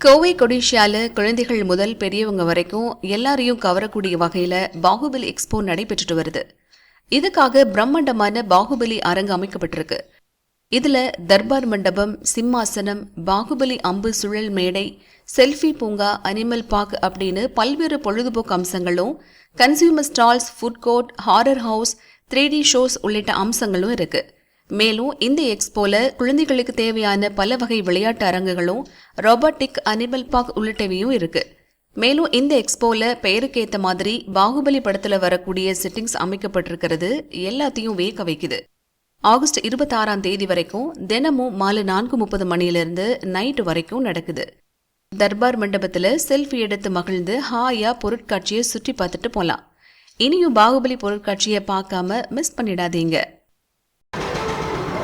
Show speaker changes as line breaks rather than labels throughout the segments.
கோவை கொடிஷியால குழந்தைகள் முதல் பெரியவங்க வரைக்கும் எல்லாரையும் கவரக்கூடிய வகையில பாகுபலி எக்ஸ்போ நடைபெற்றுட்டு வருது. இதுக்காக பிரம்மாண்டமான பாகுபலி அரங்கு அமைக்கப்பட்டிருக்கு. இதுல தர்பார் மண்டபம் சிம்மாசனம் பாகுபலி அம்பு சுழல் மேடை செல்ஃபி பூங்கா அனிமல் பார்க் அப்படின்னு பல்வேறு பொழுதுபோக்கு அம்சங்களும் consumer stalls food court horror house three D shows உள்ளிட்ட அம்சங்களும் இருக்குது மேலும் இந்த எக்ஸ்போல குழந்தைகளுக்கு தேவையான பல வகை விளையாட்டு அரங்குகளும் ரோபோட்டிக் அனிமல் பார்க் உள்ளிட்டவையும் இருக்கு. மேலும் இந்த எக்ஸ்போல பெயருக்கு மாதிரி பாகுபலி படத்துல வரக்கூடிய செட்டிங்ஸ் அமைக்கப்பட்டிருக்கிறது எல்லாத்தையும் வேக்க வைக்குது. ஆகஸ்ட் இருபத்தாறாம் தேதி வரைக்கும் தினமும் மாலை நான்கு முப்பது மணியிலிருந்து நைட்டு வரைக்கும் நடக்குது. தர்பார் மண்டபத்துல செல்ஃபி எடுத்து மகிழ்ந்து ஹாயா பொருட்காட்சியை சுற்றி பார்த்துட்டு போலாம். இனியும் பாகுபலி பொருட்காட்சியை பார்க்காம மிஸ் பண்ணிடாதீங்க.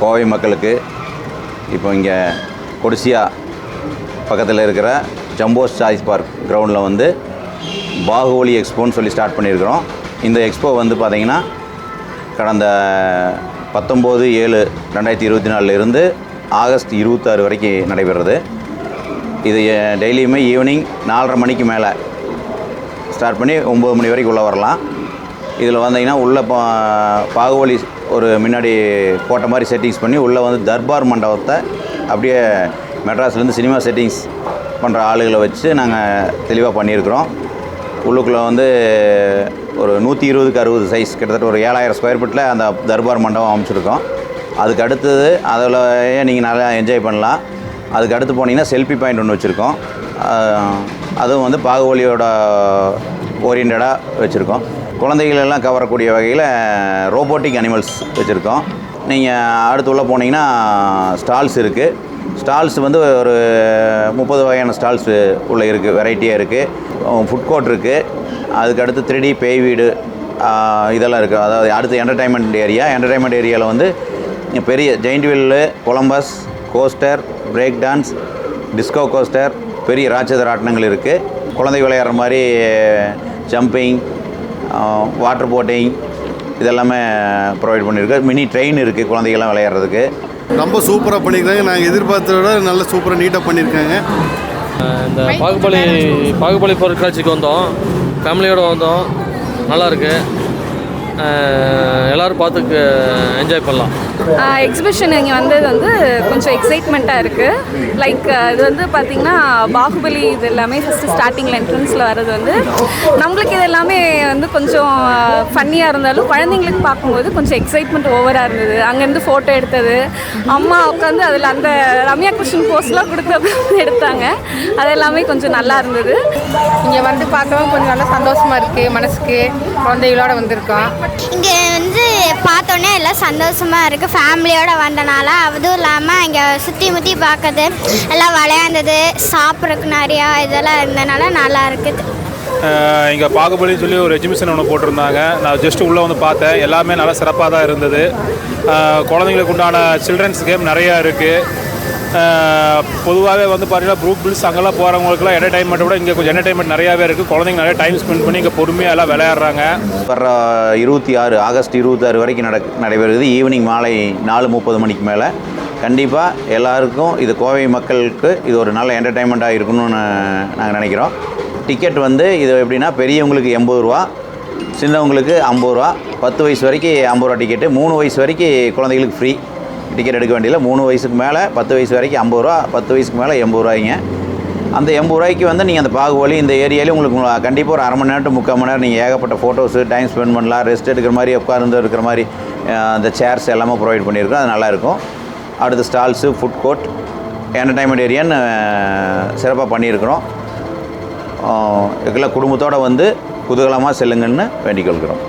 கோவை மக்களுக்கு இப்போ இங்கே கொடிசியா பக்கத்தில் இருக்கிற ஜம்போஸ் சாய்ஸ் பார்க் கிரவுண்டில் வந்து பாகுபலி எக்ஸ்போன்னு சொல்லி ஸ்டார்ட் பண்ணியிருக்கிறோம். இந்த எக்ஸ்போ வந்து பார்த்திங்கன்னா கடந்த பத்தொம்போது ஏழு ரெண்டாயிரத்தி இருபத்தி நாலுலேருந்து ஆகஸ்ட் இருபத்தாறு வரைக்கும் நடைபெறுறது. இது டெய்லியுமே ஈவினிங் நாலரை மணிக்கு மேலே ஸ்டார்ட் பண்ணி ஒம்பது மணி வரைக்கும் உள்ளே வரலாம். இதில் வந்தீங்கன்னா உள்ளே பா பாகுபலி ஒரு முன்னாடி போட்ட மாதிரி செட்டிங்ஸ் பண்ணி உள்ளே வந்து தர்பார் மண்டபத்தை அப்படியே மெட்ராஸ்லேருந்து சினிமா செட்டிங்ஸ் பண்ணுற ஆளுகளை வச்சு நாங்கள் தெளிவாக பண்ணியிருக்கிறோம். உள்ளுக்குள்ளே வந்து ஒரு நூற்றி இருபதுக்கு அறுபது சைஸ் கிட்டத்தட்ட ஒரு ஏழாயிரம் ஸ்கொயர் ஃபீட்டில் அந்த தர்பார் மண்டபம் அமைச்சிருக்கோம். அதுக்கு அடுத்தது அதில் நீங்கள் நல்லா என்ஜாய் பண்ணலாம். அதுக்கு அடுத்து போனீங்கன்னா செல்ஃபி பாயிண்ட் ஒன்று வச்சுருக்கோம். அதுவும் வந்து பாகுபலியோட ஓரியன்டாக வச்சுருக்கோம். குழந்தைகளெல்லாம் கவரக்கூடிய வகையில் ரோபோட்டிக் அனிமல்ஸ் வச்சுருக்கோம். நீங்கள் அடுத்து உள்ளே போனீங்கன்னா ஸ்டால்ஸ் இருக்குது ஸ்டால்ஸ் வந்து ஒரு முப்பது வகையான ஸ்டால்ஸ் உள்ள இருக்குது வெரைட்டியாக இருக்குது ஃபுட் கோர்ட் இருக்குது அதுக்கு அடுத்து த்ரீ டி பேய் வீடு இதெல்லாம் இருக்குது அதாவது அடுத்து என்டர்டைன்மெண்ட் ஏரியா என்டர்டைன்மெண்ட் ஏரியாவில் வந்து பெரிய giant wheel Columbus coaster break dance disco coaster பெரிய ராட்சத ராட்டினங்கள் இருக்குது குழந்தை விளையாடுற மாதிரி ஜம்பிங் வாட்டர் போட்டிங் இதெல்லாமே ப்ரொவைட் பண்ணியிருக்கு. மினி ட்ரெயின் இருக்குது குழந்தைகள்லாம் விளையாடுறதுக்கு.
ரொம்ப சூப்பராக பண்ணியிருக்காங்க. நாங்கள் எதிர்பார்த்தத விட நல்ல சூப்பராக நீட்டாக பண்ணியிருக்காங்க.
இந்த பாகுபலி பாகுபலி பொருட்காட்சிக்கு வந்தோம். ஃபேமிலியோடு வந்தோம். நல்லா இருக்கு. அஹ் எல்லாரும் பார்த்து என்ஜாய் பண்ணலாம்.
எக்ஸிபிஷன் இங்கே வந்தது வந்து கொஞ்சம் எக்ஸைட்மெண்ட்டாக இருக்குது லைக் இது வந்து பார்த்திங்கன்னா பாகுபலி இது எல்லாமே ஃபஸ்ட்டு ஸ்டார்டிங்கில் என்ட்ரன்ஸில் வர்றது வந்து நம்மளுக்கு இது எல்லாமே வந்து கொஞ்சம் ஃபன்னியாக இருந்தாலும் குழந்தைங்களுக்கு பார்க்கும்போது கொஞ்சம் எக்ஸைட்மெண்ட் ஓவராக இருந்தது. அங்கேருந்து ஃபோட்டோ எடுத்தது. அம்மா உட்காந்து அதில் அந்த ரம்யா கிருஷ்ணன் போஸ்ட்லாம் கொடுத்து எடுத்தாங்க. அது எல்லாமே கொஞ்சம் நல்லா இருந்தது.
இங்கே வந்து பார்க்கவும் கொஞ்சம் நல்லா சந்தோஷமா இருக்கு. மனசுக்கு குழந்தைகளோட வந்திருக்கோம்.
இங்கே வந்து பார்த்தோன்னே எல்லாம் சந்தோஷமாக இருக்குது ஃபேமிலியோடு வந்தனால அதுவும் இல்லாமல் இங்கே சுற்றி முற்றி பார்க்கறது எல்லாம் விளையாண்டது சாப்பிட்றதுக்கு நிறையா இதெல்லாம் இருந்தனால நல்லா இருக்குது.
இங்கே பாகுபலின்னு சொல்லி ஒரு எக்ஸிபிஷன் ஒன்று போட்டிருந்தாங்க. நான் ஜஸ்ட் உள்ளே வந்து பார்த்தேன். எல்லாமே நல்லா சிறப்பாக தான் இருந்தது. குழந்தைங்களுக்கு உண்டான சில்ட்ரன்ஸ் கேம் நிறையா இருக்குது பொதுவாகவே வந்து பார்த்தீங்கன்னா ப்ரூக் பில்ஸ் அங்கெல்லாம் போகிறவங்களுக்குலாம் என்டர்டைன்மெண்ட் விட இங்கே கொஞ்சம் என்டர்டைன்மெண்ட் நிறையாவே இருக்குது குழந்தைங்க நிறைய டைம் ஸ்பெண்ட் பண்ணி இங்கே பொறுமையாக எல்லாம் விளையாடுறாங்க.
வர இருபத்தி ஆறு ஆகஸ்ட் இருபத்தாறு வரைக்கும் நட நடைபெறுகிறது. ஈவினிங் மாலை நாலு முப்பது மணிக்கு மேலே. கண்டிப்பாக எல்லாருக்கும் இது கோவை மக்களுக்கு இது ஒரு நல்ல என்டர்டைன்மெண்ட்டாக இருக்கணும்னு நாங்கள் நினைக்கிறோம். டிக்கெட் வந்து இது எப்படின்னா பெரியவங்களுக்கு எண்பது ரூபா சின்னவங்களுக்கு ஐம்பது ரூபா பத்து வயசு வரைக்கும் ஐம்பது ரூபா டிக்கெட்டு மூணு வயசு வரைக்கும் குழந்தைகளுக்கு ஃப்ரீ டிக்கெட் எடுக்க வேண்டியதில்லை. மூணு வயசுக்கு மேலே பத்து வயசு வரைக்கும் ஐம்பது ரூபா பத்து வயசுக்கு மேலே எண்பது ரூபாய்ங்க. அந்த எண்பது ரூபாய்க்கு வந்து நீங்கள் அந்த பாகுபலி இந்த ஏரியாலே உங்களுக்கு கண்டிப்பாக ஒரு அரை மணி நேரம் முக்கால் மணி நேரம் நீங்கள் ஏகப்பட்ட ஃபோட்டோஸு டைம் ஸ்பெண்ட் பண்ணலாம். ரெஸ்ட் எடுக்கிற மாதிரி உட்கார்ந்து இருக்கிற மாதிரி அந்த சேர்ஸ் எல்லாமே ப்ரொவைட் பண்ணியிருக்கோம். அது நல்லாயிருக்கும் அடுத்து ஸ்டால்ஸு ஃபுட் கோர்ட் என்டர்டைன்மெண்ட் ஏரியான்னு சிறப்பாக பண்ணியிருக்கிறோம். இதுக்கெல்லாம் குடும்பத்தோடு வந்து குதூகலமாக செல்லுங்கன்னு வேண்டிக் கொள்கிறோம்.